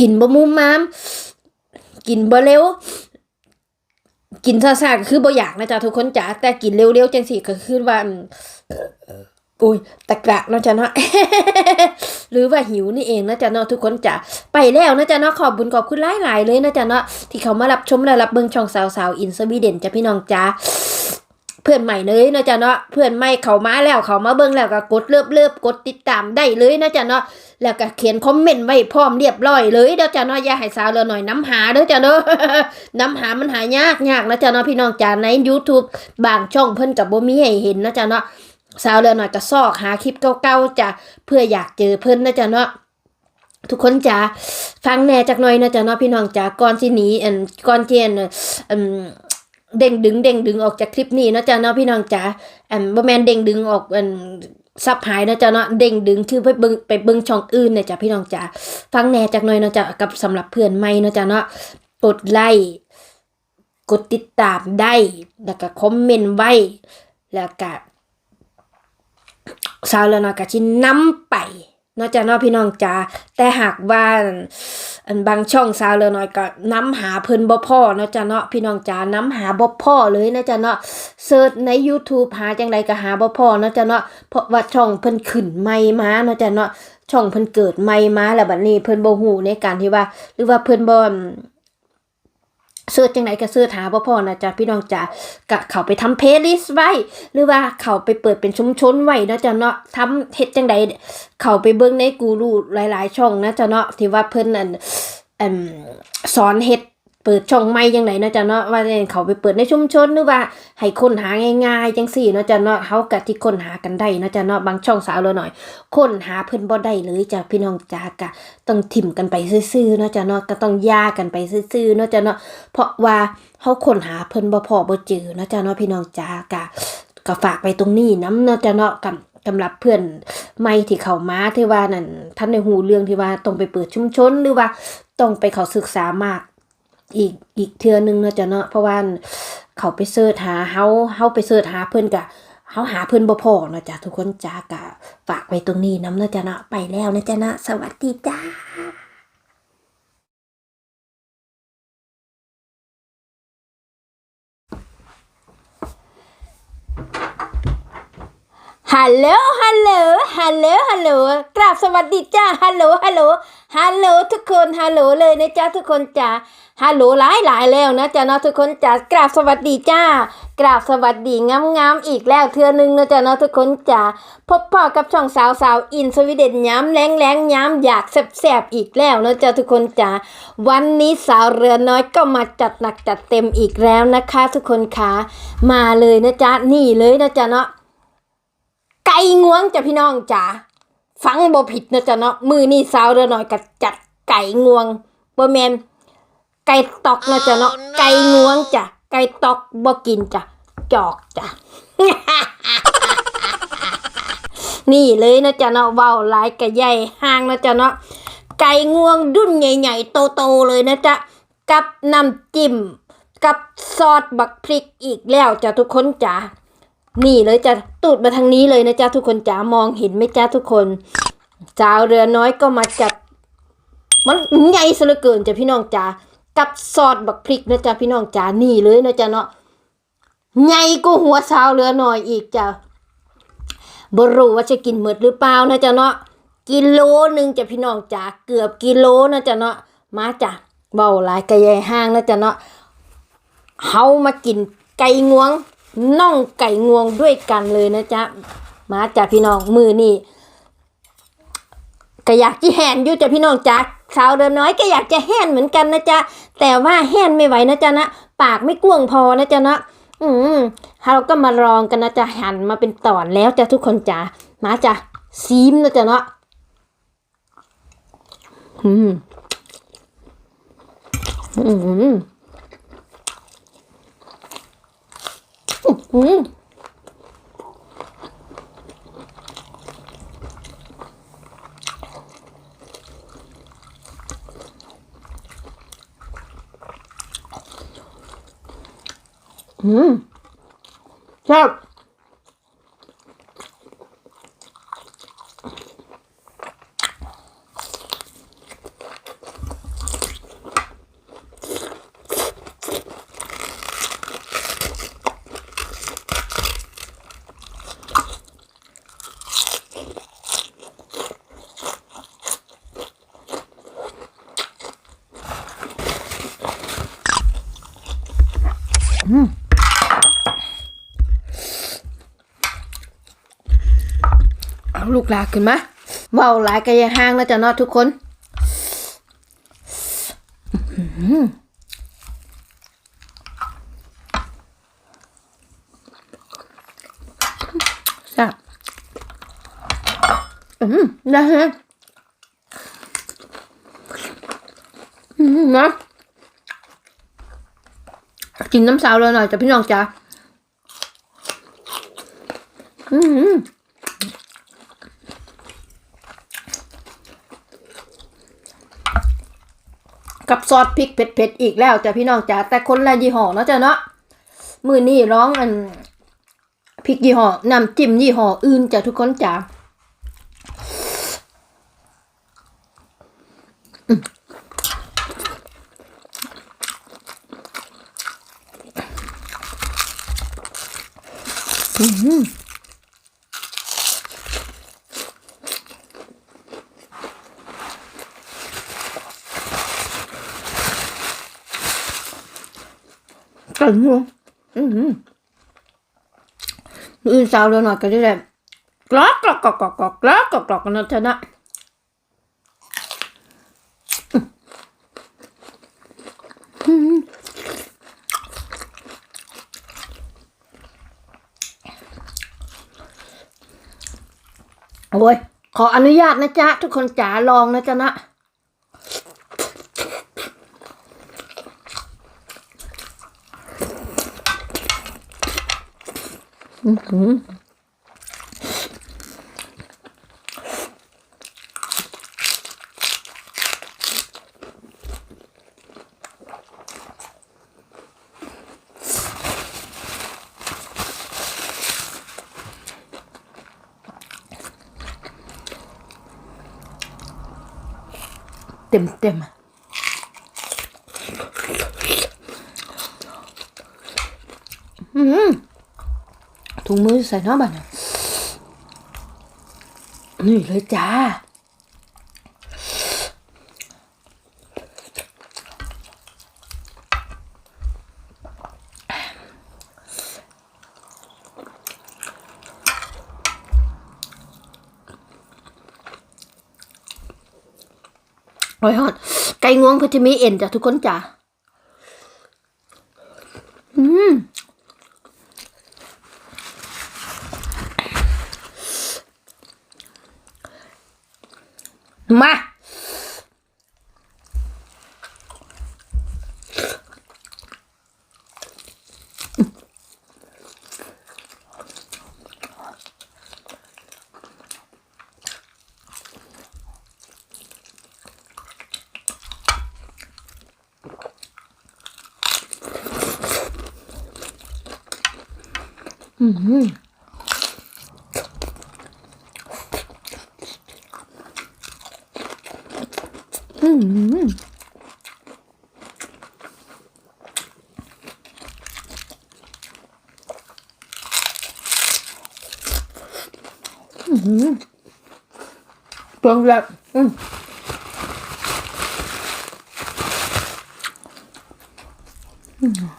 กินบ่มุมมาม กินบ่เร็ว กินซาๆก็คือบ่อยากนะจ๊ะทุกคนจ๋าแต่กินเร็วๆจังสี่ก็คือว่าอุ้ยตะกระเนาะจ๊ะเนาะหรือว่าหิวนี่เองนะจ๊ะเนาะทุกคนจ๋าไปแล้วนะจ๊ะเนาะขอบบุญขอบคุณหลายๆเลยนะจ๊ะเนาะที่เขามารับชมและรับเบิ่งช่องสาวสาวๆอินสวีเดนจ้ะพี่น้องจ๋าเพื่อนใหม่เลยนะจ๊ะเนาะเพื่อนใหม่เขามาแล้วเขามาเบิ่งแล้วก็กดเลิบเลิบๆกดติดตามได้เลยนะจ๊ะเนาะ แล้วก็เขียนคอมเมนต์ไว้พร้อมเรียบร้อยเลยเด้อจ้าเนาะอย่าให้สาวเรือหน่อยน้ำหาเด้อจ้าเนาะน้ำหามันหายากยากนะจ้าเนาะพี่น้องจ้าใน YouTube บางช่องเพิ่นกับบ่มีให้เห็นนะจ้าเนาะสาวเรือหน่อยก็ซอกหาคลิปเก่าๆจ้ะเพื่ออยากเจอเพิ่นนะจ้าเนาะทุกคนจ้าฟังแหน่จักหน่อยนะจ้าเนาะพี่น้องจ้าก่อนสิหนีอันก่อนที่อันอืมเด้งดึงเด้งดึงออกจากคลิปนี้นะจ้าเนาะพี่น้องจ้าอันบ่แมนเด้งดึงออกอัน ซับหายนะจ๊ะเนาะเด้งดึงคือไปเบิงไปเบิงช่องอื่นเนี่ยจ้ะพี่น้องจ๋าฟังแหน่จากหน่อยเนาะจ๊ะกับสำหรับเพื่อนใหม่เนาะจ๊ะเนาะกดไลค์กดติดตามได้ แล้วก็คอมเมนต์ไว้ แล้วก็สาวแล้วเนาะก็ชินำไป นาะจ้ะนอพี่น้องจ๋าแต่หากว่าอันบางช่องสาวเลอหน้อยก็น้ำหาเพิ่นบ่พอนาะจ้ะเนาะพี่น้องจ๋าน้ำหาบ่พอเลยนะจ๊ะเนาะเสิร์ชใน YouTube หาจังไดก็หาบ่พอนาะจ้ะเนาะเพราะว่าช่องเพิ่นขึ้นใหม่มาเนาะจ้ะเนาะช่องเพิ่นเกิดใหม่มาแล้วบัดนี้เพิ่นบ่ฮู้ในการที่ว่า หรือว่าเพิ่นบ่ เสื้อจังไดก็เสิร์ชหาบ่พอนะจ๊ะพี่น้องจ๋ากะเขาไปทำเพลย์ลิสต์ไว้ หรือว่าเขาไปเปิดเป็นชุมชนไว้เนาะจ๊ะเนาะทำเฮ็ดจังใดเขาไปเบิ่งในกูรูหลาย ๆ ช่องนะจ๊ะเนาะที่ว่าเพิ่นนั่นสอนเฮ็ด เปิดช่องใหม่จังไดเนาะจ้ะเนาะว่าเขาไปเปิดในชุมชนหรือว่าให้ค้นหาง่ายๆจังสี่เนาะจ้ะเนาะเฮาก็ที่ค้นหากันได้เนาะจ้ะเนาะบางช่องสาวเราหน่อยค้นหาเพิ่นบ่ได้เลยจ้ะพี่น้องจ้ากะต้องถิ่มกันไปซื่อๆเนาะจ้ะเนาะก็ต้องย่ากันไปซื่อๆเนาะจ้ะเนาะเพราะว่าเฮาค้นหาเพิ่นบ่พอบ่เจอเนาะจ้ะเนาะพี่น้องจ้ากะก็ฝากไปตรงนี้นํเนาะจ้ะเนาะกับสำหรับเพื่อนใหม่ที่เขามาที่ว่านั่นท่านในหูเรื่องที่ว่าต้องไปเปิดชุมชนหรือว่าต้องไปเขาศึกษามาก อีกอีกเทือนึงเนาะจ้ะเนาะเพราะว่าเขาไปเสิร์ชหาเฮาเฮาไปเสิร์ชหาเพื่อนกะเฮาหาเพื่อนบ่พอเนาะจ้ะทุกคนจ้ากะฝากไว้ตรงนี้น้ำเนาะจ้ะเนาะไปแล้วนะจ้ะเนาะสวัสดีจ้า ฮัลโหล ฮัลโหล ฮัลโหล ฮัลโหล กราบสวัสดีจ้า ฮัลโหล ฮัลโหล ฮัลโหลทุกคน ฮัลโหลเลยนะจ้าทุกคนจ้า ฮัลโหลหลายหลายแล้วนะจ้าเนาะทุกคนจ้ากราบสวัสดีจ้า กราบสวัสดีงามงามๆอีกแล้วเทือนึงนะจ้าเนาะทุกคนจ้า พบพ่อกับช่องสาวสาวอินสวีเดนย้ำแรงแรงย้ำอยากแสบๆอีกแล้วนะจ้าทุกคนจ้า วันนี้สาวเรือน้อยก็มาจัดหนักจัดเต็มอีกแล้วนะคะ ทุกคนค่ะมาเลยนะจ้านี่เลยนะจ้าเนาะ งวงจ้ะพี่น้องจ๋าฟังบ่ผิดนะจ๊ะเนาะมือนี่สาวเรือหน่อยก็จัดไก่งวงบ่แมนไก่ตอกนะจ๊ะเนาะไก่งวงจ้ะไก่ตอกบ่กินจ้ะจอกจ้ะนี่เลยนะจ๊ะเนาะเว้าหลายกะใหญ่ห่างนะจ๊ะเนาะไก่งวงดุ้นใหญ่ๆโตๆเลยนะจ๊ะกับน้ำจิ้มกับซอสบักพริกอีกแล้วจ้ะทุกคนจ้ะ นี่เลยจะตูดมาทางนี้เลยนะจ๊ะทุกคนจ๋ามองเห็นไหมจ๊ะทุกคนสาวเรือน้อยก็มาจัดมันใหญ่ซะเหลือเกินจ้ะพี่น้องจ๋ากับซอสบักพริกนะจ๊ะพี่น้องจ๋านี่เลยนะจ๊ะเนาะใหญ่ก็หัวสาวเรือน้อยอีกจ้ะบรู้ว่าจะกินหมดหรือเปล่านะจ๊ะเนาะกิโลหนึ่งจ้ะพี่น้องจ๋าเกือบกิโลนะจ๊ะเนาะมาจ้ะเบาหลายกระยายห้างนะจ๊ะเนาะเฮามากินไก่งวง น่องไก่งวงด้วยกันเลยนะจ๊ะ มาจากพี่น้องมือนี่ก็อยากจะแหนอยู่จ้ะพี่น้องจ๊ะสาวเดินน้อยก็อยากจะแหนเหมือนกันนะจ๊ะ แต่ว่าแหนไม่ไหวนะจ๊ะนะ ปากไม่กว้างพอนะจ๊ะนะ อืมเราก็มาลองกันนะจ๊ะหั่นมาเป็นตอนแล้วจ้ะทุกคนจ้ะมาจ้ะซีมนะจ๊ะเนาะอืม อืม อืมอืมแซ่บ เอาลูกลาขึ้นมาเว้าหลายกะอยห้างนะจ๊ะนาะทุกคนแซ่บอืมนะฮะอืมนะ กินน้ำสาวเลยหน่อยจ้ะพี่น้องจ้ะอืมกับซอสพริกเผ็ดๆอีกแล้วจ้ะพี่น้องจ๋าแต่คนละยี่ห้อเนาะจ้ะเนาะมือนี่ร้องอันพริกยี่ห้อน้ำจิ้มยี่ห้ออื่นจ้ะทุกคนจ๋า กันหัวอืมอหืมอื่นสาวเดียหน่อยก็ได้แหละกรอกกรอกกรอกกรอกกรอกกรอกกรอกนะชนะ โอ้ยขออนุญาตนะจ๊ะ ทุกคนจ๋าลองนะจ๊ะนะเต็มเต็มๆอืมถุงมือใส่น้ำบัตรนี่เลยจ้า อยหอด ไก่งวงเพื่อจะมีเอ็นจ้ะทุกคนจ้ะอืมมา อืมอืมเปลืองแบบอืมอืม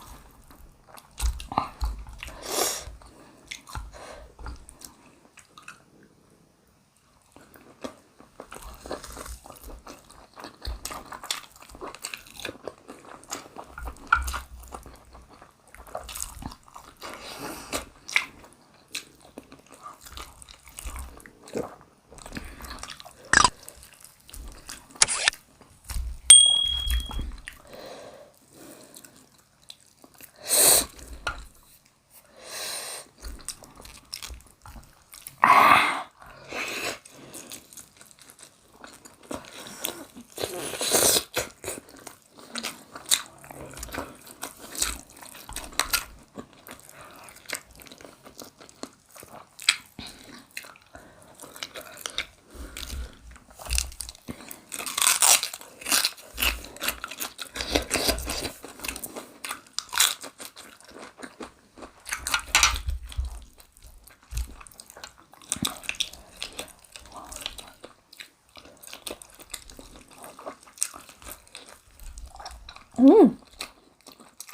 อืม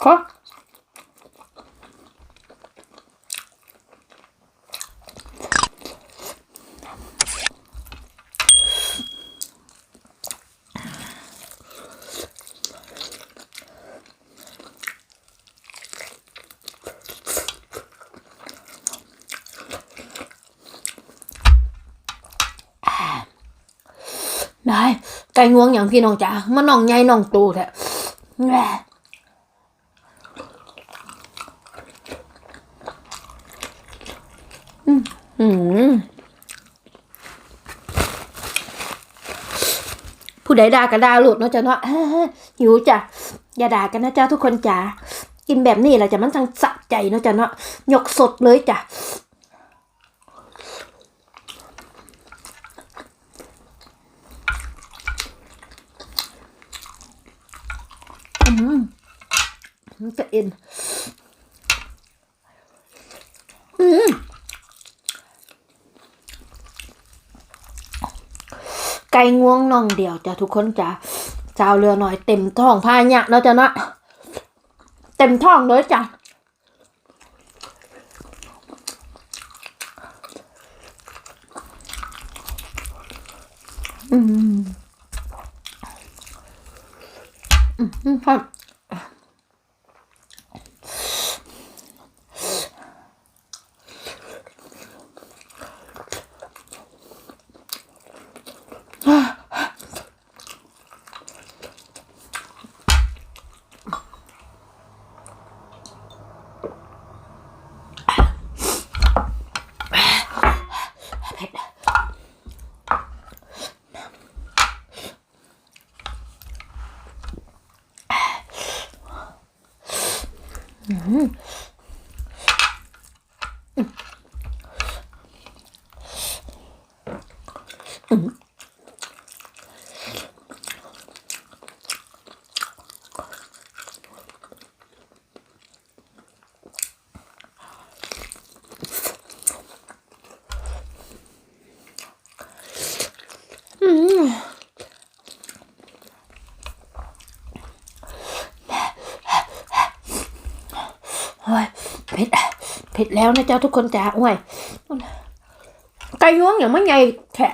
ขอได้ไก่งวงอย่างพี่น้องจ๋ามันน่องใหญ่น่องโตแท้ ผู้ใดด่าก็ด่าหลุดเนาะจ๊ะเนาะหิวจ้ะอย่าด่ากันนะจ๊ะทุกคนจ๋ากินแบบนี้แหละจ้ะมันทั้งสะใจเนาะจ๊ะเนาะยกสดเลยจ้ะ อืม มันจะเอ็นอืมไก่งวงน่องเดียวจ้ะทุกคนจ้ะเจ้าเรือหน่อยเต็มท้องพาเนี่ยเนาะจ้ะเนาะเต็มท้องเลยจ้ะ โอ้ยเผ็ด เผ็ดแล้วนะเจ้าทุกคนจ้าโอ้ยไก่งวงอย่างมันใหญ่แฉะ